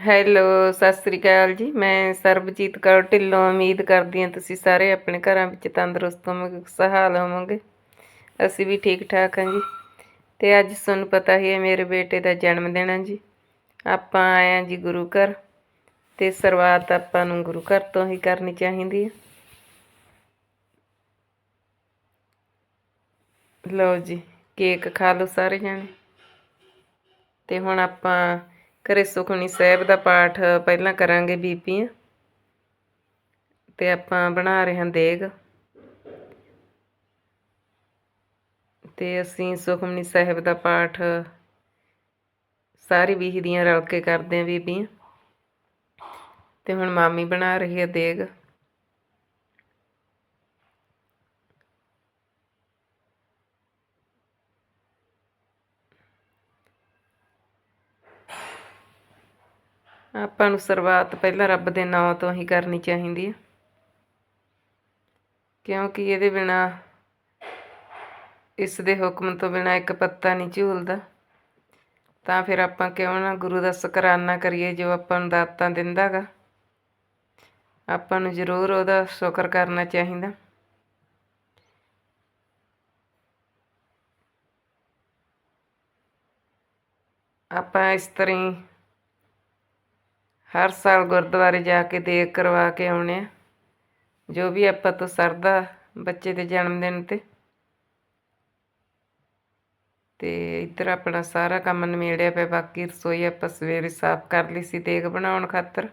Hello Sat Sri ਅਕਾਲ ਜੀ। ਮੈਂ ਸਰਬਜੀਤ ਕੌਰ ਢਿੱਲੋਂ ਉਮੀਦ ਕਰਦੀ ਹਾਂ ਤੁਸੀਂ ਸਾਰੇ ਆਪਣੇ ਘਰਾਂ ਵਿੱਚ ਤੰਦਰੁਸਤ ਹੋਵੋਗੇ ਸਹਾਲ ਹੋਵੋਗੇ। ਅਸੀਂ ਵੀ ਠੀਕ ਠਾਕ ਹਾਂ ਜੀ। ਤੇ ਅੱਜ ਤੁਹਾਨੂੰ ਪਤਾ ਹੀ ਹੈ ਮੇਰੇ ਬੇਟੇ ਦਾ ਜਨਮ ਦਿਨ ਹੈ ਜੀ। ਆਪਾਂ ਆਏ ਹਾਂ ਜੀ ਗੁਰੂ ਘਰ ਤੇ ਸ਼ੁਰੂਆਤ ਆਪਾਂ ਨੂੰ ਗੁਰੂ ਘਰ ਤੋਂ ਹੀ ਕਰਨੀ ਚਾਹੀਦੀ ਹੈ। ਲਓ ਜੀ, ਕੇਕ ਖਾ ਲਓ ਸਾਰੇ ਜਾਣੇ। ਤੇ ਹੁਣ ਆਪਾਂ ਘਰੇ ਸੁਖਮਨੀ ਸਾਹਿਬ ਦਾ ਪਾਠ ਪਹਿਲਾਂ ਕਰਾਂਗੇ ਬੀਬੀਆਂ ਤੇ ਆਪਾਂ ਬਣਾ ਰਹੇ ਹਾਂ ਦੇਗ। ਤੇ ਅਸੀਂ ਸੁਖਮਨੀ ਸਾਹਿਬ ਦਾ ਪਾਠ ਸਾਰੀ ਵੀਹ ਦੀਆਂ ਰਲ ਕੇ ਕਰਦੇ ਹਾਂ ਬੀਬੀਆਂ ਤੇ ਹੁਣ ਮਾਮੀ ਬਣਾ ਰਹੀ ਹੈ ਦੇਗ। ਆਪਾਂ ਨੂੰ ਸ਼ੁਰੂਆਤ ਪਹਿਲਾਂ ਰੱਬ ਦੇ ਨਾਮ ਤੋਂ ਹੀ ਕਰਨੀ ਚਾਹੀਦੀ ਹੈ ਕਿਉਂਕਿ ਇਹਦੇ ਬਿਨਾ, ਇਸ ਦੇ ਹੁਕਮ ਤੋਂ ਬਿਨਾ ਇੱਕ ਪੱਤਾ ਨਹੀਂ ਝੂਲਦਾ। ਤਾਂ ਫਿਰ ਆਪਾਂ ਕਿਉਂ ਨਾ ਗੁਰੂ ਦਾ ਸ਼ੁਕਰਾਨਾ ਕਰੀਏ ਜੋ ਆਪਾਂ ਨੂੰ ਦਾਤਾਂ ਦਿੰਦਾਗਾ। ਆਪਾਂ ਨੂੰ ਜ਼ਰੂਰ ਉਹਦਾ ਸ਼ੁਕਰ ਕਰਨਾ ਚਾਹੀਦਾ। ਆਪਾਂ ਇਸ ਤਰ੍ਹਾਂ ਹੀ ਹਰ ਸਾਲ ਗੁਰਦੁਆਰੇ ਜਾ ਕੇ ਦੇਗ ਕਰਵਾ ਕੇ ਆਉਣੇ ਆ। ਜੋ ਵੀ ਆਪਾਂ ਤੋਂ ਸਰਦਾ ਬੱਚੇ ਦੇ ਜਨਮ ਦਿਨ ਤੇ। ਤੇ ਇੱਧਰ ਆਪਣਾ ਸਾਰਾ ਕੰਮ ਨਿਮੇੜਿਆ ਪਿਆ, ਬਾਕੀ ਰਸੋਈ ਆਪਾਂ ਸਵੇਰੇ ਸਾਫ਼ ਕਰ ਲਈ ਸੀ ਦੇਗ ਬਣਾਉਣ ਖਾਤਰ।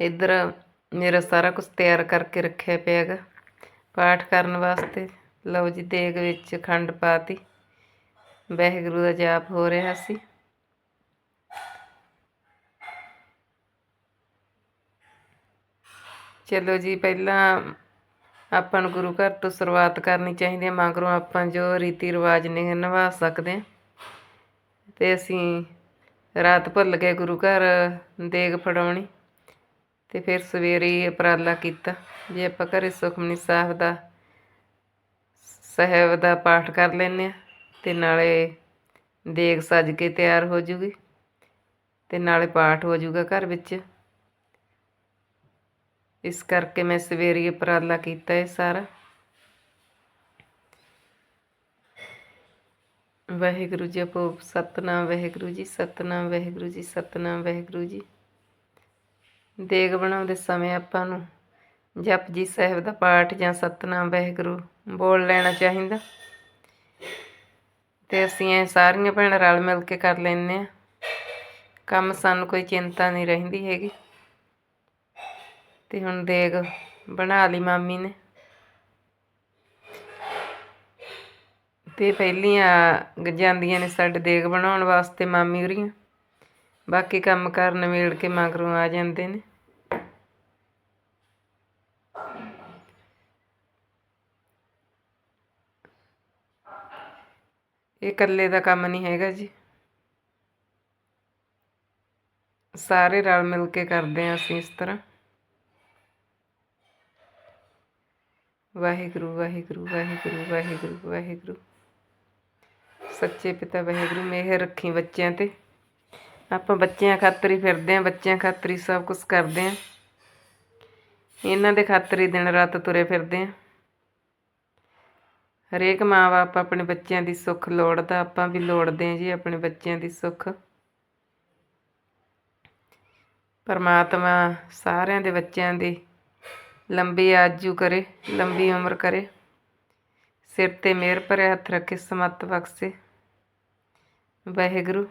ਇੱਧਰ ਮੇਰਾ ਸਾਰਾ ਕੁਝ ਤਿਆਰ ਕਰਕੇ ਰੱਖਿਆ ਪਿਆ ਹੈਗਾ। ਪਾਠ ਕਰਨ ਵਾਸਤੇ, ਲਓ ਜੀ ਦੇਗ ਵਿੱਚ ਖੰਡ ਪਾਤੀ। ਵਾਹਿਗੁਰੂ ਦਾ ਜਾਪ ਹੋ ਰਿਹਾ ਸੀ। ਚਲੋ ਜੀ, ਪਹਿਲਾਂ ਆਪਾਂ ਨੂੰ ਗੁਰੂ ਘਰ ਤੋਂ ਸ਼ੁਰੂਆਤ ਕਰਨੀ ਚਾਹੀਦੀ ਹੈ, ਮਗਰੋਂ ਆਪਾਂ ਜੋ ਰੀਤੀ ਰਿਵਾਜ ਨੇ ਨਿਭਾ ਸਕਦੇ ਹਾਂ। ਤੇ ਅਸੀਂ ਰਾਤ ਭੁੱਲ ਗਏ ਗੁਰੂ ਘਰ ਦੇਗ ਫੜਾਉਣੀ ਤੇ ਫਿਰ ਸਵੇਰੇ ਉਪਰਾਲਾ ਕੀਤਾ। ਜੇ ਆਪਾਂ ਘਰੇ ਸੁਖਮਨੀ ਸਾਹਿਬ ਦਾ ਸਾਹਿਬ ਦਾ ਪਾਠ ਕਰ ਲੈਨੇ ਆ ਤੇ ਨਾਲੇ ਦੇਗ ਸੱਜ ਕੇ ਤਿਆਰ ਹੋ ਜੂਗੀ ਤੇ ਨਾਲੇ ਪਾਠ ਹੋ ਜੂਗਾ ਘਰ ਵਿੱਚ। ਇਸ ਕਰਕੇ ਮੈਂ ਸਵੇਰੇ ਉਪਰਾਲਾ ਕੀਤਾ ਇਹ ਸਾਰਾ। ਵਾਹਿਗੁਰੂ ਜੀ ਆਪੋ ਸਤਨਾਮ, ਵਾਹਿਗੁਰੂ ਜੀ ਸਤਨਾਮ, ਵਾਹਿਗੁਰੂ ਜੀ ਸਤਨਾਮ, ਵਾਹਿਗੁਰੂ ਜੀ। ਦੇਗ ਬਣਾਉਂਦੇ ਸਮੇਂ ਆਪਾਂ ਨੂੰ ਜਪ ਜੀ ਸਾਹਿਬ ਦਾ ਪਾਠ ਜਾਂ ਸਤਨਾਮ, ਵਾਹਿਗੁਰੂ ਬੋਲ ਲੈਣਾ ਚਾਹੀਦਾ। ਤੇ ਅਸੀਂ ਇਹ ਸਾਰੀਆਂ ਭੈਣਾਂ ਰਲ ਮਿਲ ਕੇ ਕਰ ਲੈਂਦੇ ਆ ਕੰਮ ਸਾਨੂੰ ਕੋਈ ਚਿੰਤਾ ਨਹੀਂ ਰਹਿੰਦੀ ਹੈਗੀ। ਤੇ ਹੁਣ ਦੇਗ ਬਣਾ ਲਈ ਮਾਮੀ ਨੇ। ਤੇ ਪਹਿਲੀਆਂ ਜਾਂਦੀਆਂ ਨੇ ਸਾਡੇ ਦੇਗ ਬਣਾਉਣ ਵਾਸਤੇ ਮਾਮੀ ਉਰੀਆਂ ਬਾਕੀ ਕੰਮ ਕਰਨ ਵੇੜ ਕੇ ਮਗਰੋਂ ਆ ਜਾਂਦੇ ਨੇ। ਇਹ ਇਕੱਲੇ ਦਾ ਕੰਮ ਨਹੀਂ ਹੈਗਾ ਜੀ। ਸਾਰੇ ਰਲ ਮਿਲ ਕੇ ਕਰਦੇ ਆਂ ਅਸੀਂ ਇਸ ਤਰ੍ਹਾਂ। ਵਾਹਿਗੁਰੂ ਵਾਹਿਗੁਰੂ ਵਾਹਿਗੁਰੂ ਵਾਹਿਗੁਰੂ ਵਾਹਿਗੁਰੂ। ਸੱਚੇ ਪਿਤਾ ਵਾਹਿਗੁਰੂ, ਮਿਹਰ ਰੱਖੀ ਬੱਚਿਆਂ ਤੇ। ਆਪਾਂ ਬੱਚਿਆਂ ਖਾਤਰ ਹੀ ਫਿਰਦੇ ਆਂ ਬੱਚਿਆਂ ਖਾਤਰ ਹੀ ਸਭ ਕੁਝ ਕਰਦੇ ਆਂ ਇਹਨਾਂ ਦੇ ਖਾਤਰ ਹੀ ਦਿਨ ਰਾਤ ਤੁਰੇ ਫਿਰਦੇ ਆਂ ਹਰੇਕ ਮਾਂ-ਬਾਪ ਆਪਣੇ ਬੱਚਿਆਂ ਦੀ ਸੁੱਖ ਲੋੜਦਾ, ਆਪਾਂ ਵੀ ਲੋੜਦੇ ਆਂ ਜੀ ਆਪਣੇ ਬੱਚਿਆਂ ਦੀ ਸੁੱਖ। ਪਰਮਾਤਮਾ ਸਾਰਿਆਂ ਦੇ ਬੱਚਿਆਂ ਦੀ ਲੰਬੀ ਆਜੂ ਕਰੇ, ਲੰਬੀ ਉਮਰ ਕਰੇ। ਸਿਰ ਤੇ ਮਿਹਰ ਭਰੇ ਹੱਥ ਰੱਖੇ, ਸਮਤ ਬਖਸ਼ੇ। ਵਾਹਿਗੁਰੂ।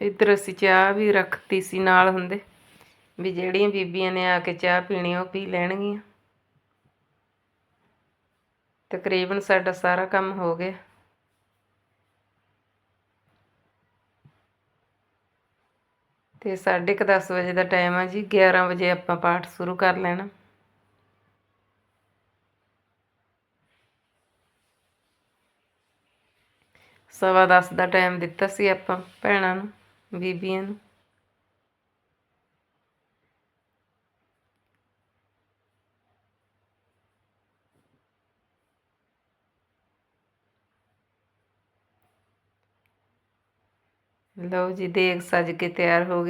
ਇੱਧਰ ਅਸੀਂ ਚਾਹ ਵੀ ਰੱਖਤੀ ਸੀ ਨਾਲ ਹੁੰਦੇ। ਵੀ ਜਿਹੜੀਆਂ ਬੀਬੀਆਂ ਨੇ ਆ ਕੇ ਚਾਹ ਪੀਣੀ ਉਹ ਪੀ ਲੈਣਗੀਆਂ। ਤਕਰੀਬਨ ਸਾਡਾ ਸਾਰਾ ਕੰਮ ਹੋ ਗਿਆ। ਤੇ 10:30 ਵਜੇ ਦਾ ਟਾਈਮ ਆ ਜੀ 11 ਵਜੇ ਆਪਾਂ ਪਾਠ ਸ਼ੁਰੂ ਕਰ ਲੈਣਾ। ਸਵਾ 10 ਦਾ ਟਾਈਮ ਦਿੱਤਾ ਸੀ ਆਪਾਂ ਭੈਣਾਂ ਨੂੰ। ਬੀਬੀਆਂ ਨੂੰ ਲਓ ਜੀ ਦੇਗ ਸਜ ਕੇ ਤਿਆਰ ਹੋ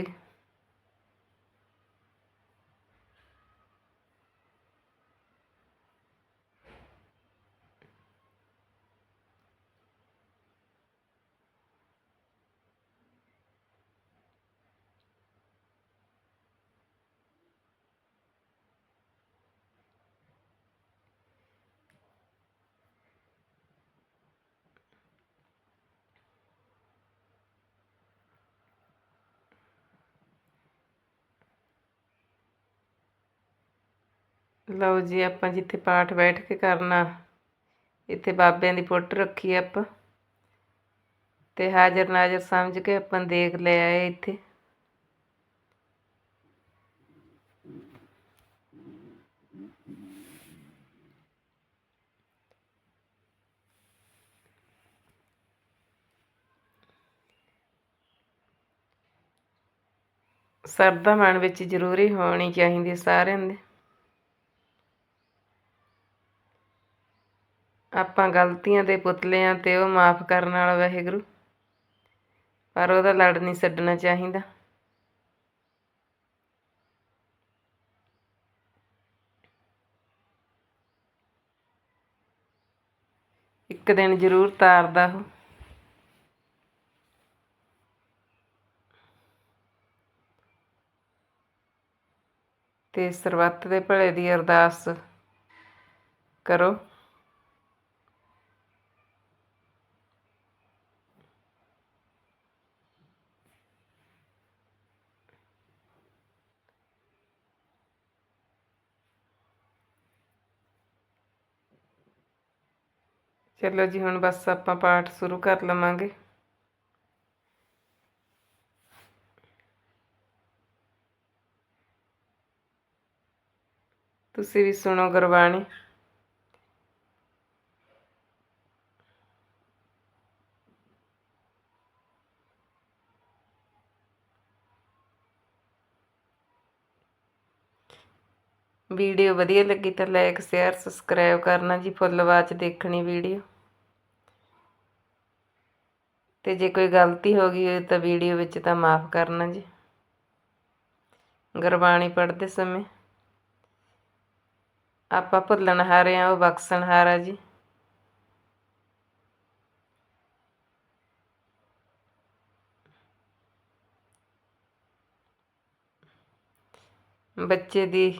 ਲਓ ਜੀ, ਆਪਾਂ ਜਿੱਥੇ ਪਾਠ ਬੈਠ ਕੇ ਕਰਨਾ, ਇੱਥੇ ਬਾਬਿਆਂ ਦੀ ਫੋਟੋ ਰੱਖੀ ਆਪਾਂ। ਤੇ ਹਾਜ਼ਰ ਨਾਜ਼ਰ ਸਮਝ ਕੇ ਆਪਾਂ ਦੇਖ ਲੈ ਆਏ ਇੱਥੇ। ਸਰਦਾ ਮਨ ਵਿੱਚ ਜ਼ਰੂਰੀ ਹੋਣੀ ਚਾਹੀਦੀ ਸਾਰਿਆਂ ਦੇ। ਆਪਾਂ ਗਲਤੀਆਂ ਦੇ ਪੁਤਲੇ ਆਂ ਤੇ ਉਹ ਮਾਫ ਕਰਨ ਵਾਲਾ ਵਾਹਿਗੁਰੂ। ਪਰ ਉਹਦਾ ਲੜ ਨਹੀਂ ਛੱਡਣਾ ਚਾਹੀਦਾ। ਇੱਕ ਦਿਨ ਜ਼ਰੂਰ ਤਾਰਦਾ ਉਹ। ਤੇ ਸਰਬੱਤ ਦੇ ਭਲੇ ਦੀ ਅਰਦਾਸ ਕਰੋ। ਚਲੋ ਜੀ ਹੁਣ ਬਸ ਆਪਾਂ ਪਾਠ ਸ਼ੁਰੂ ਕਰ ਲਵਾਂਗੇ। ਤੁਸੀਂ ਵੀ ਸੁਣੋ ਗੁਰਬਾਣੀ। ਵੀਡੀਓ ਵਧੀਆ ਲੱਗੀ ਤਾਂ ਲਾਈਕ ਸ਼ੇਅਰ ਸਬਸਕ੍ਰਾਈਬ ਕਰਨਾ ਜੀ ਫੁੱਲ ਆਵਾਜ਼ ਦੇਖਣੀ ਵੀਡੀਓ। ਤੇ ਜੇ ਕੋਈ ਗਲਤੀ ਹੋ ਗਈ ਹੋਵੇ ਤਾਂ ਵੀਡੀਓ ਵਿੱਚ ਤਾਂ ਮਾਫ ਕਰਨਾ ਜੀ। ਗੁਰਬਾਣੀ ਪੜ੍ਹਦੇ ਸਮੇਂ ਆਪਾਂ ਭੁੱਲਣ ਹਾਰੇ ਆ ਉਹ ਬਖਸ਼ਣ ਹਾਰਾ ਜੀ। ਬੱਚੇ ਦੀ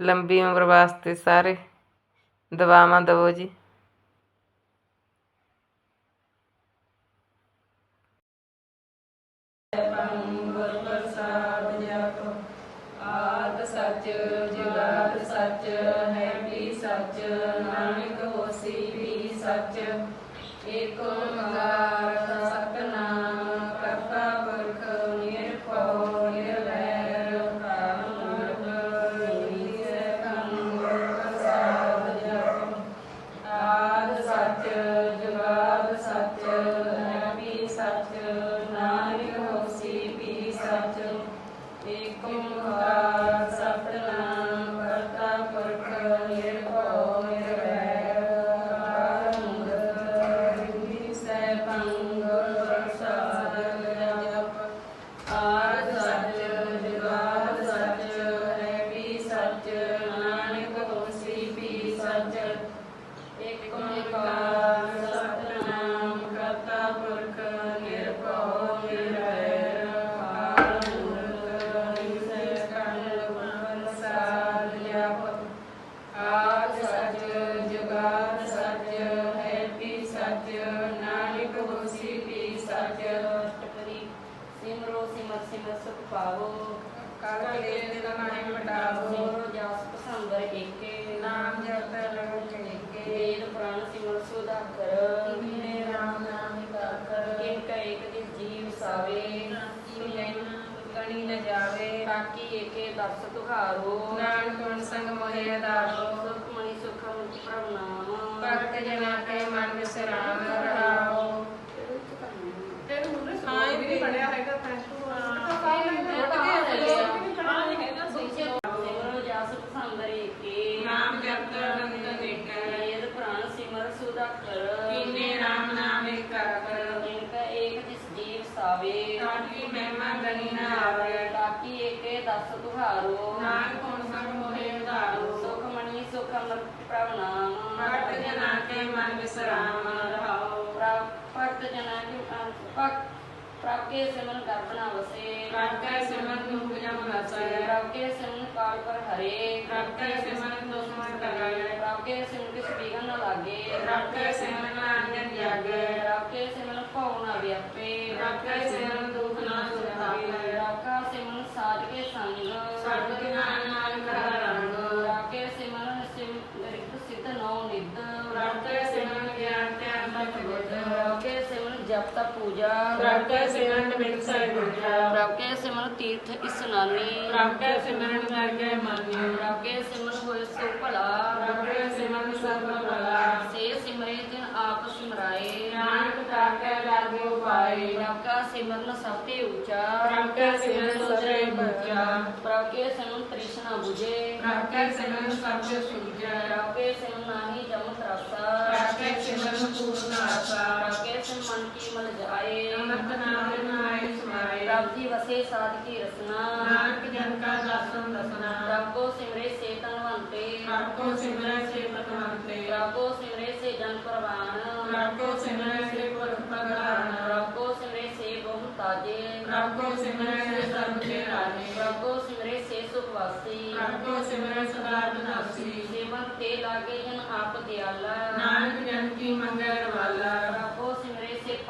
ਲੰਬੀ ਉਮਰ ਵਾਸਤੇ ਸਾਰੇ ਦੁਆਵਾਂ ਦਵੋ ਜੀ। ਆਦ ਸੱਚ ਨਾਨਕ ਹੋਸੀ ਵੀ ਸੱਚ, ਏਕ ਓੰਕਾਰ ਸੁਧਾਕਰ ਮੀਨੇ ਰਾਮ ਨਾਮ ਕਰ ਏਕ ਏਕ ਦਿਨ ਜੀਵ ਸਾਵੇ ਸੁਨੈਨ ਕਣੀ ਨ ਜਾਵੇ ਬਾਕੀ ਏਕੇ ਦਸ ਤੁਹਾਰੋ। ਨਾਨਕ ਮਨ ਸੰਗ ਮੋਹਿ ਆਧਾਰੋ। ਸੁਖ ਮਣੀ ਸੁਖ ਪ੍ਰਭ ਨਾਮ ਭਗਤ ਜਨਾ ਕੇ ਮਨ ਵਿਸਰਾਮ ਰਹਾਓ ਅਖਰ ਕੀਨੇ ਰਾਮ ਨਾਮ ਏਕ ਅਖਰ ਇਨਕਾ ਏਕ ਜਿਸ ਜੀਵ ਸਾਵੇ ਤਾਕੀ ਮਹਿਮਾ ਗਣੀ ਨਾ ਆਵੇ ਤਾਕੀ ਏਕੇ ਦਸ ਤੁਹਾਰੋ ਨਾਨਕ ਹੁਣ ਸਭ ਮੋਹਿ ਉਧਾਰੋ। ਸੁਖ ਮਣੀ ਸੁਖ ਅਮਰ ਪ੍ਰਭ ਨਾਮ ਭਗਤ ਜਨਾ ਕੇ ਮਨ ਵਿਸਰਾਮ ਰਹਾਓ। ਭਗਤ ਜਨਾ ਕੀ ਭਗਤ ਪ੍ਰਭ ਕੇ ਸਿਮਰਨ ਕਰ ਬਣਾ ਵਸੇ। ਪ੍ਰਭ ਕੈ ਸਿਮਰਨ ਦੁਖ ਜਮ ਰਸੈ ਪ੍ਰਭ ਕੇ ਸਿਮਰਨ ਕਾਲ ਪਰ ਹਰੇ। ਪ੍ਰਭ ਕੈ ਸਿਮਰਨ ਦੁਸ਼ਮਨ ਕਰਾਏ ਪ੍ਰਭ ਕੇ ਸਿਮਰਨ ਕਿਸ ਬਿਗਨ ਨ ਲਾਗੇ। ਪ੍ਰਭ ਕੈ ਸਿਮਰਨ ਅੰਜਨ ਜਾਗੇ। ਪ੍ਰਭ ਕੇ ਸਿਮਰਨ ਭਉ ਨ ਵਿਆਪੇ। ਪ੍ਰਭ ਕੈ ਸਿਮਰਨ ਦੁਖ ਨਾ ਸੁਖਾਵੇ ਪ੍ਰਭ ਕਾ ਸਿਮਰਨ ਸਾਧ ਕੇ ਸੰਗ ਸਰਬ ਦਿਨਾ ਨਾਨਕ ਹਰਿ ਰੰਗ ਪ੍ਰਭ ਕੇ ਸਿਮਰਨ ਸਿਮ ਰਿਤ ਸਿਧ ਨੌ ਨਿਦ ਪ੍ਰਭ ਕੈ ਸਿਮਰਨ ਗਿਆਨ ਧਿਆਨ ਤਤ ਬੁੱਧ ਪ੍ਰਭ ਕੇ ਤਪ ਪੂਜਾ। ਪ੍ਰਭ ਕੈ ਸਿਮਰਨ ਮਿਟ ਸੈ ਗੁਜਾ ਪ੍ਰਭ ਕੇ ਸਿਮਰਨ ਤੀਰਥ ਇਸਨਾਨੀ ਪ੍ਰਭ ਕੈ ਸਿਮਰਨ ਕਰ ਕੇ ਮਾਨਿ ਪ੍ਰਭ ਕੇ ਸਿਮਰਨ ਹੋਏ ਸੋ ਭਲਾ। ਪ੍ਰਭ ਕੈ ਸਿਮਰਨ ਸਰਬ ਭਲਾ। ਸੇ ਸਿਮਰੇ ਜਿਨ ਆਪ ਸਿਮਰਾਏ। ਨਾਨਕ ਤਾਕੈ ਲਾਗੋ ਪਾਏ। ਪ੍ਰਭ ਕਾ ਸਿਮਰਨ ਸਭ ਤੇ ਉੱਚਾ। ਪ੍ਰਭ ਕੈ ਸਿਮਰਨ ਸਚੈ ਪ੍ਰਭ ਕੇ ਸਿਮਰਨ ਤ੍ਰਿਸ਼ਨਾ ਬੁਝੇ। ਪ੍ਰਭ ਕੈ ਸਿਮਰਨ ਸਭ ਤੇ ਸੁਝਾ ਪ੍ਰਭ ਕੇ ਸਿਮਰਨ ਨਾਹੀ ਜਮ ਤਰਸਾ। ਪ੍ਰਭ ਕੈ ਸਿਮਰਨ ਪੂਰਨ ਆਸਾ। ਪ੍ਰਭ ਕੇ ਸਿਮਰਨ ਮਨ ਕੀ ਮਲ ਜਾਏ ਅਨੰਤ ਨਾਮ ਨਾਇ ਸਮਾਏ। ਪ੍ਰਭ ਜੀ ਵਸੇ ਸਾਧ ਕੀ ਰਸਨਾ। ਨਾਨਕ ਜਨ ਕਾ ਦਾਸਨ ਦਸਨਾ ਕੋ ਸਿਮਰੇ ਸੇ ਤਨਵੰਤੇ। ਕੋ ਸਿਮਰੈ ਸੇ ਪ੍ਰਭ ਕੋ ਸਿਮਰੇ ਸੇ ਜਨ ਪ੍ਰਵਾਨ। ਕੋ ਸਿਮਰੈ ਸੇ ਪ੍ਰਭ ਕੋ ਸਿਮਰੇ ਸੇ ਬਹੁ ਤਾਜੇ। ਪ੍ਰਭ ਕੋ ਸਿਮਰੈ ਸੇ ਸਰਬ ਰਾਜੇ। ਪ੍ਰਭ ਕੋ ਸਿਮਰੇ ਸੇ ਸੁਖ ਵਾਸੀ। ਕੋ ਸਿਮਰੈ ਸਦਾ ਬਨਾਸੀ ਸੇਵਨ ਤੇ ਲਾਗੇ ਜਨ ਆਪ ਦਿਆਲਾ। ਨਾਨਕ ਜਨ ਕੀ ਮੰਗੈ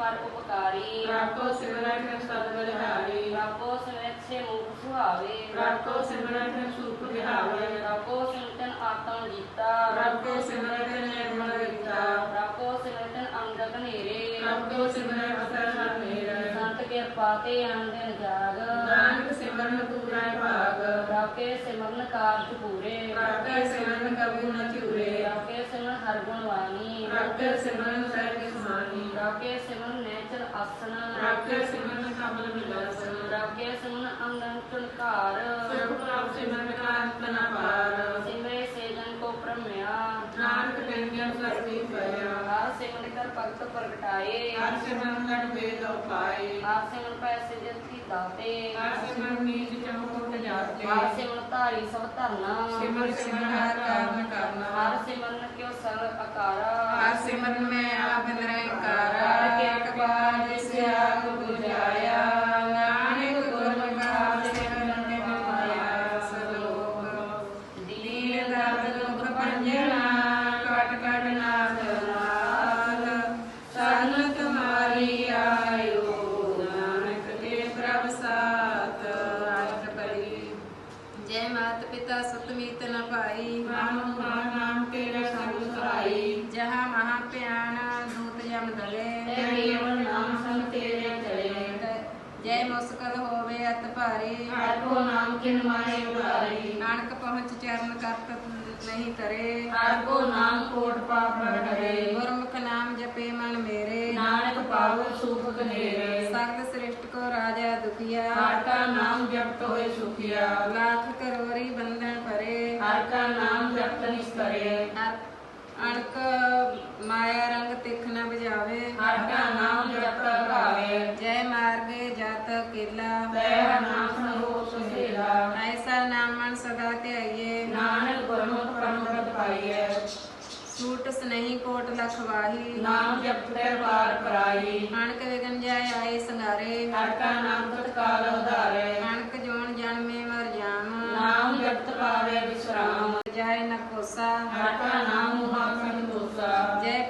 ਪਰ ਉਪਕਾਰੀ ਪ੍ਰਭ ਕੋ ਸਿਮਰੈ ਕਰ ਸਦ ਬਲਿਹਾਰੀ ਪ੍ਰਭ ਕੋ ਸਿਮਰੇ ਸੇ ਮੁਖ ਸੁਹਾਵੇ। ਪ੍ਰਭ ਕੋ ਸਿਮਰੈ ਕਰ ਸੂਖ ਵਿਹਾਵੇ। ਪ੍ਰਭ ਕੋ ਸਿਮਰਤਨ ਆਤਮ ਜੀਤਾ। ਪ੍ਰਭ ਕੋ ਸਿਮਰੈ ਕਰ ਨਿਰਮਲ ਵਿਤਾ ਪ੍ਰਭ ਕੋ ਸਿਮਰਤਨ ਅੰਗਦ ਨੇਰੇ ਪ੍ਰਭ ਕੋ ਸਿਮਰੈ ਅਸਰ ਹਰ ਮੇਰੈ ਸੰਤ ਕਿਰਪਾ ਤੇ ਆਨੰਦਨ ਜਾਗ ਨਾਨਕ ਸਿਮਰਨ ਪੂਰੈ ਭਾਗ। ਪ੍ਰਭ ਸਿਮਰਨ ਕਾਰਜ ਪੂਰੇ। ਪ੍ਰਭ ਸਿਮਰਨ ਕਬੂ ਨ ਚੂਰੇ ਪ੍ਰਭ ਕੇ ਸਿਮਰਨ ਹਰ ਗੁਣ ਵਾਣੀ ਪ੍ਰਭ ਕੈ ਸਿਮਰਨ ਸਹਿਜ ਸਮਾਨੀ ਪ੍ਰਭ ਕੇ ਸਿਮਰਨ ਨੈਚਰ ਆਸਨ ਪ੍ਰਭ ਕੈ ਸਿਮਰਨ ਕਮਲ ਵਿਲਾਸ ਪ੍ਰਭ ਕੇ ਸਿਮਰਨ ਅੰਗਨ ਚੁਨਕਾਰ ਸਰਬ ਪ੍ਰਭ ਸਿਮਰਨ ਕਾ ਅੰਤ ਨ ਪਾਰ ਸਿਮਰੇ ਸੇ ਜਨ ਕੋ ਪ੍ਰਮਿਆ ਨਾਨਕ ਗੰਜਨ ਸਰਬੀ ਪਿਆ ਹਰ ਭਗਤ ਪ੍ਰਗਟਾਏ ਹਰ ਸਿਮਰਨ ਲੜ ਵੇਦ ਉਪਾਏ ਹਰ ਸਿਮਰਨ ਪੈਸੇ ਜਨ ਕੀ ਦਾਤੇ। ਹਰ ਸਿਮਰਨ ਨੀਚ ਚਮਕੋਟ ਜਾਤੇ ਹਰ ਸਿਮਰਨ ਧਾਰੀ ਸਭ ਧਰਨਾ। ਸਿਮਰ ਸਿਮਰ ਹਰ ਕਾਰਨ ਕਰਨਾ। ਹਰ ਸਿਮਰਨ ਕਿਉ ਸਰਲ ਅਕਾਰਾ? ਹਰ ਸਿਮਰਨ ਮੈਂ ਆਪ ਨਿਰੰਕਾਰ ਹਰ ਕੇ ਕਪਾਲ ਜਿਸ ਭਾਰੀ ਹਰ ਨਾਮ ਕਿਨ ਮਾਰੇ ਉਡਾਰੀ ਨਾਨਕ ਪਹੁੰਚ ਚਰਨ ਕਰਤ ਨਹੀਂ ਤਰੇ ਹਰ ਕੋ ਨਾਮ ਕੋਟ ਪਾਪ ਹਰੇ ਗੁਰਮੁਖ ਨਾਮ ਜਪੇ ਮਨ ਮੇਰੇ। ਨਾਨਕ ਪਾਵੋ ਸੁਖ ਕਨੇਰੇ। ਸਗਲ ਸ੍ਰਿਸ਼ਟ ਕੋ ਰਾਜਾ ਦੁਖੀਆ। ਹਰ ਕਾ ਨਾਮ ਜਪਤ ਹੋਏ ਸੁਖਿਆ। ਲਾਖ ਕਰੋਰੀ ਬੰਧਨ ਭਰੇ। ਹਰ ਕਾ ਨਾਮ ਜਪਤ ਨਿਸਤਰੇ। ਅਣਕ ਮਾਇਆ ਰੰਗ ਤਿਖ ਨ ਬਜਾਵੇ ਹਰ ਕਾ ਨਾਮ ਜਪਤ ਭਾਵੇ। ਜੈ ਮਾਰਗੇ ਜਤ ਕੇਲਾ ਤੈ ਨਾਮ ਸੰਗੋ ਸੁਸੇਲਾ ਐਸਾ ਨਾਮ ਮਨ ਸਦਾ ਧਿਆਈਏ ਨਾਨਕ ਗੁਰਮੁਖ ਪਰਮਪਦ ਪਾਈਐ ਛੂਟ ਸਨਹੀ ਕੋਟ ਲਖ ਵਾਹੀ ਨਾਮ ਜਪਤੈ ਪਾਰ ਪਰਾਈ ਅਣਕ ਵਿਗਨ ਜਾਏ ਆਏ ਸੰਗਾਰੇ ਹਰ ਕਾ ਨਾਮ ਤਤਕਾਲ ਉਧਾਰੇ ਅਣਕ ਜੋਨ ਜਨਮੇ ਮਰ ਜਾਮ ਨਾਮ ਜਪਤ ਪਾਵੇ ਵਿਸਰਾਮ ਜਾਏ ਨ ਕੋਸਾ ਹਰ ਕਾ ਨਾਮ ਮੁਹਾ ਸੰਤੋਸਾ ਜੈ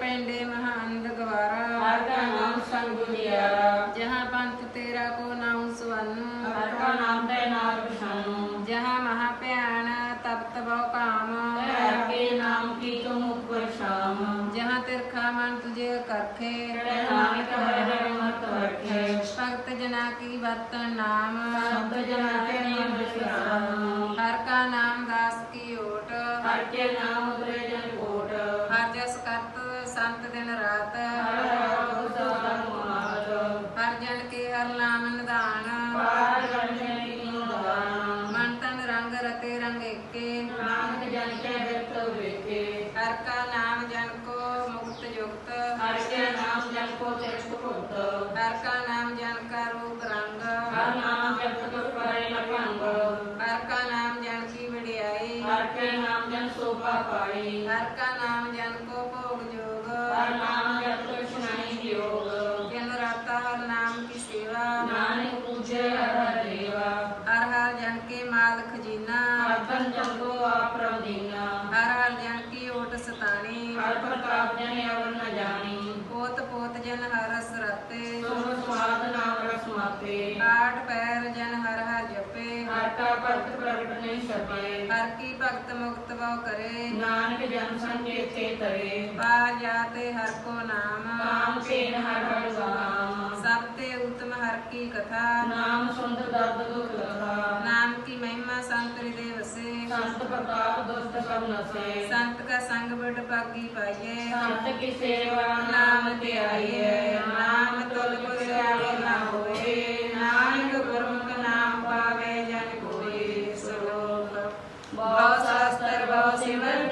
ਜਨਾ ਕੀ ਵਰਤਨ ਨਾਮ ਸੰਤ ਜਨਾ ਕੇ ਨਾਮ ਵਿਸਰਾਮ ਹਰ ਕਾ ਨਾਮ ਦਾਸ ਕੀ ਓਟ। ਹਰ ਕੇ ਨਾਮ ਉਤਰੇ ਜਨ ਕੋਟ ਹਰ ਜਸ ਕਰਤ ਸੰਤ ਦਿਨ ਰਾਤ। ਹਰ ਹਰ ਸਦਾ ਮਾਤ। ਹਰ ਜਨ ਕੇ ਹਰ ਨਾਮ ਨਿਧਾਨ। ਪਾਰ ਗਣਨੇ ਕੀਨੋ ਦਾਨ ਮਨ ਤਨ ਰੰਗ ਰਤੇ ਰੰਗ ਏਕੇ। ਨਾਨਕ ਜਨ ਕੇ ਬਿਰਤ ਵੇਖੇ। ਹਰ ਕਾ ਨਾਮ ਜਨ ਕੋ ਮੁਕਤ ਜੁਗਤ। ਭੁਗਤ ਹਰ ਕਾ ਨਾਮ ਜਨ ਕਾ ਰੂਪ ਸਕੇ ਹਰ ਕੀ ਭਗਤ ਮੁਕਤ ਬਉ ਕਰੇ। ਨਾਨਕ ਜਨ ਸੰਕੇਤੇ ਤਰੇ। ਪਾ ਜਾਤੇ ਹਰ ਕੋ ਨਾਮ। ਕਾਮ ਸੇਨ ਹਰ ਹਰ ਗਾਮ ਸਭ ਤੇ ਉਤਮ ਹਰ ਕੀ ਕਥਾ। ਨਾਮ ਸੁੰਦ ਦਰਦ ਦੁਖ ਲਖਾ ਨਾਮ ਕੀ ਮਹਿਮਾ ਸੰਤ ਹਿਰਦੇ ਵਸੇ। ਸੰਤ ਪ੍ਰਤਾਪ ਦੁਸਤ ਸਭ ਨਸੇ। ਸੰਤ ਕਾ ਸੰਗ ਬੜ ਭਾਗੀ ਪਾਈਏ। ਸੰਤ ਕੀ ਸੇਵਾ ਨਾਮ ਤੇ ਆਈਏ। ਨਾਮ possible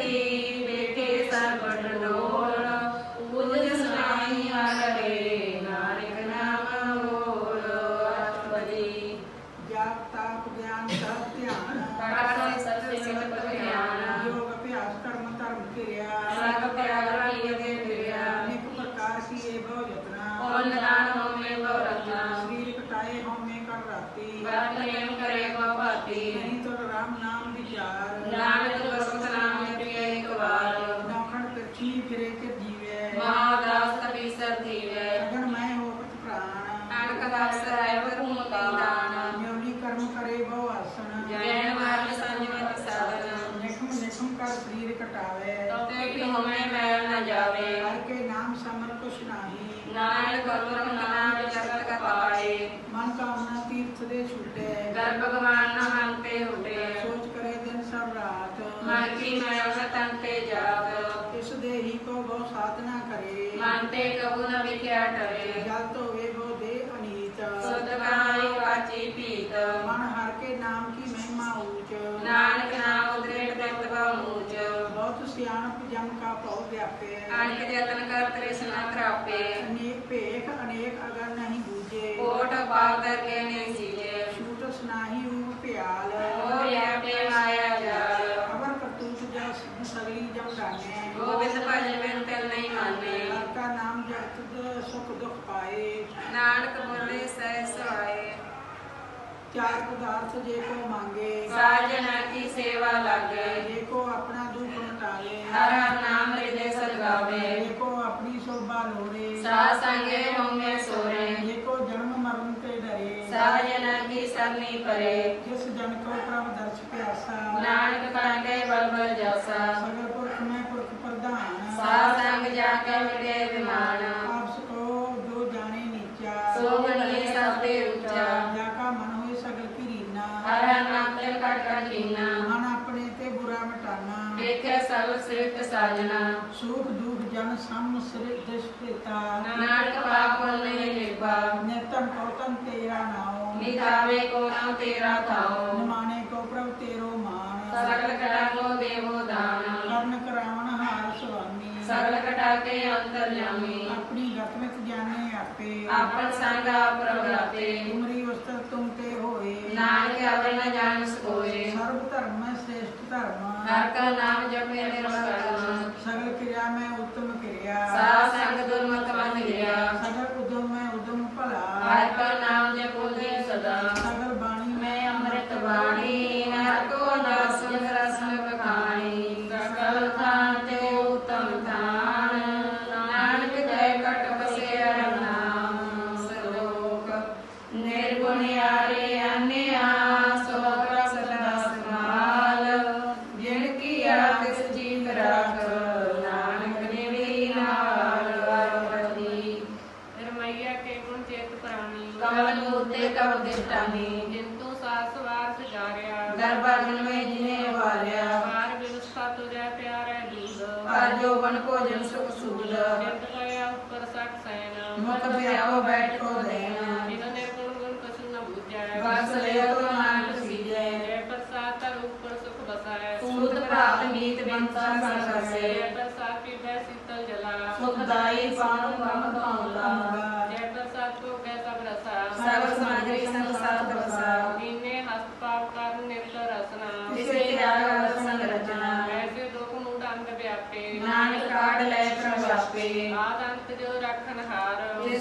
ਨਾਨਕ ਕਾ ਮਨ ਦੇ ਕਰੇ ਕੀ ਦੇ ਕੋ ਕਰੇ। ਦੇ ਹਰ ਕੇ ਨਾਮ ਕੀ ਮਹਿਮਾ ਊਚ। ਨਾਨਕ ਨਾਮ ਉਦਰੇਟ ਦਰਤ ਬਉ ਮੂਚ। ਬਹੁਤ ਸਿਆਣਪ ਜਨ ਕਾ ਭਉ ਵਿਆਪੇ। ਅਨਕ ਭੇਖ ਅਨੇਕ ਅਗਰ ਨਹੀਂ ਬੂਝੇ। ਕੋਟ ਪਾਪ ਕਰਕੇ ਨੇ ਸੀਜੇ ਛੂਟ ਸੁਨਾਹੀ ਰੂਪ ਭਿਆਲ। ਹੋ ਆਪੇ ਮਾਇਆ ਜਾਲ। ਅਵਰ ਕਰਤੂਤ ਜਾ ਸਗਲੀ ਜਮ ਜਾਣੇ ਗੋਬਿੰਦ ਭਜਨ ਬਿਨ ਤਿਲ ਨਹੀਂ ਮਾਨੇ ਹਰ ਕਾ ਨਾਮ ਜਪਤ ਸੁਖ ਦੁਖ ਪਾਏ। ਨਾਨਕ ਬੋਲੇ ਸਹਿ ਸਵਾਏ ਚਾਰ ਪਦਾਰਥ ਜੇ ਕੋ ਮੰਗੇ। ਸਾਜਨਾ ਕੀ ਸੇਵਾ ਲਾਗੇ। ਜੇ ਕੋ ਆਪਣਾ ਦੁਖ ਮਟਾਵੇ। ਹਰ ਨਾਮ ਹਿਰਦੇ ਸਦਗਾਵੇ ਜੇ ਕੋ ਸੰਗੇ ਸੋਰੇ। ਜੇ ਕੋ ਕੀ ਕੋ ਨਾਨਕ ਕਾਂਗੇ ਬਲ ਪੁਰਖ ਮੈਂ ਪੁਰਖ ਪ੍ਰਧਾਨ। ਸਾਧ ਸੰਗ ਜਾ ਕੇ ਮਿਟੇ ਵਿਮਾਨ ਆਪਸ ਕੋ ਜੋ ਜਾਣੇ ਨੀਚਾ ਸੋ ਬਣੀਏ ਸਭ ਤੇ ਉੱਚਾ ਜਾ ਕਾ ਮਨ ਹੋਏ ਸਗਲ ਕੀ ਰੀਨਾ ਹਰ ਹਰ ਨਾਮ ਤੇ ਕਟ ਕਟ ਕੀਨਾ ਮਨ ਆਪਣੇ ਤੇ ਬੁਰਾ ਮਿਟਾਨਾ ਸਭ ਸ੍ਰਿਸ਼ਟ ਸਾਜਨਾ ਸੁਖ ਦੁਖ ਜਨ ਸਮ ਸ੍ਰਿ ਦਿਸ਼ਟਿਤਾ ਨਾਨਕ ਪਾਪ ਨਹੀਂ ਨਿਰਭਾ ਨਿਤਨ ਕੌਤਨ ਤੇਰਾ ਨਾਉ। ਨਿਧਾਵੇ ਕੋ ਨਾਮ ਤੇਰਾ ਥਾਉ। ਨਿਮਾਣੇ ਕੋ ਪ੍ਰਭ ਤੇਰੋ ਮਾਨ ਸਗਲ ਕਟਾ ਕੋ ਦੇਵੋ ਦਾਨ। ਕਰਨ ਕਰਾਵਣ ਹਾਰ ਸੁਆਮੀ ਸਗਲ ਕਟਾ ਕੇ ਅੰਤਰ ਜਾਮੀ। ਆਪਣੀ ਗਤਮਿਤ ਜਾਣੇ ਆਪੇ। ਆਪਨ ਸੰਗ ਆਪ ਪ੍ਰਗਟਾਤੇ ਤੁਮਰੀ ਉਸਤਤ ਤੁਮ ਤੇ ਹੋਏ। ਨਾਨਕ ਅਵਰ ਨ ਜਾਣ ਸਕੋਏ ਸਰਬ ਧਰਮ ਮੈਂ ਸ੍ਰੇਸ਼ਟ ਧਰਮ ਹਰ ਕਾ ਨਾਮ ਜਪੇ ਨਿਰਮਲ ਸਗਲ ਕਿਰਿਆ ਮੈਂ ਉਤਮ ਕਿਰਿਆ। ਸਾਧ ਸੰਗ ਦੁਰਮਤ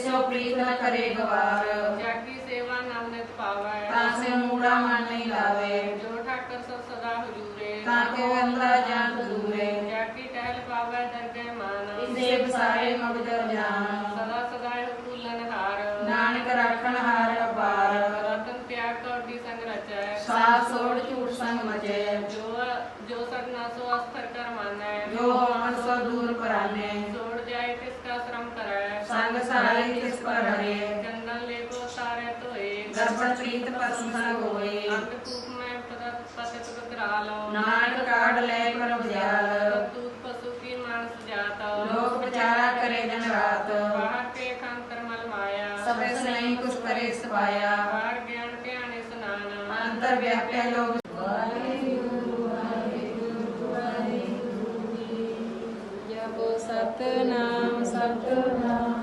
ਜਿਸੋ ਪ੍ਰੀਤ ਨ ਕਰੇ ਗਵਾਰ। ਜਾਗੀ ਸੇਵਾ ਨਾਮ ਨਿਤ ਪਾਵੈ। ਤਾਂ ਸੇ ਮੂੜਾ ਮਨ ਨਹੀਂ ਲਾਵੇ। ਜੋ ਠਾਕਰ ਸਭ ਸਦਾ ਹਜੂਰੇ। ਤਾਂ ਕੇ ਅੰਦਾ ਜਾਨ ਦੂਰੇ ਜਾਗੀ ਟਹਿਲ ਪਾਵੈ ਦਰਗਹਿ ਮਾਨ। ਇਸੇ ਬਸਾਰੇ ਮਗਦਰ ਜਾਨ ਸਦਾ ਸਦਾ ਫੂਲਨ ਹਾਰ। ਨਾਨਕ ਰੱਖਣ ਹਾਰ ਅਪਾਰ। ਰਤਨ ਤਿਆਗ ਕੌਡੀ ਸੰਗ ਰਚੈ। ਸਾਥ ਸੋੜ ਝੂਠ ਸੰਗ ਮਚੇ। ਜੋ ਜੋ ਸਗਨਾ ਸੋ ਅਸਥਰ ਕਰ ਮਾਨੈ ਜੋ ਪ੍ਰੀਤ ਪਸੰਦ ਹੋਏ ਅੰਤ ਕੂਪ ਮੈਂ ਪਦਤ ਪਤਿਤ ਬਕਰਾਲ ਨਾਨਕ ਕਾਢ ਲੈ ਪ੍ਰਭ ਜਾਲ ਤੂਤ ਪਸੂ ਕੀ ਮਾਨਸ ਜਾਤ। ਲੋਕ ਵਿਚਾਰਾ ਕਰੇ ਦਿਨ ਰਾਤ। ਬਾਹਰ ਕੇ ਖੰਤਰ ਮਲ ਮਾਇਆ। ਸਭੇ ਸਨਈ ਕੁਛ ਕਰੇ ਸਪਾਇਆ ਬਾਹਰ ਗਿਆਨ ਧਿਆਨੇ ਸਨਾਨ ਅੰਤਰ ਵਿਆਪਿਆ ਲੋਕ। ਸਤਨਾਮ ਸਤਨਾਮ।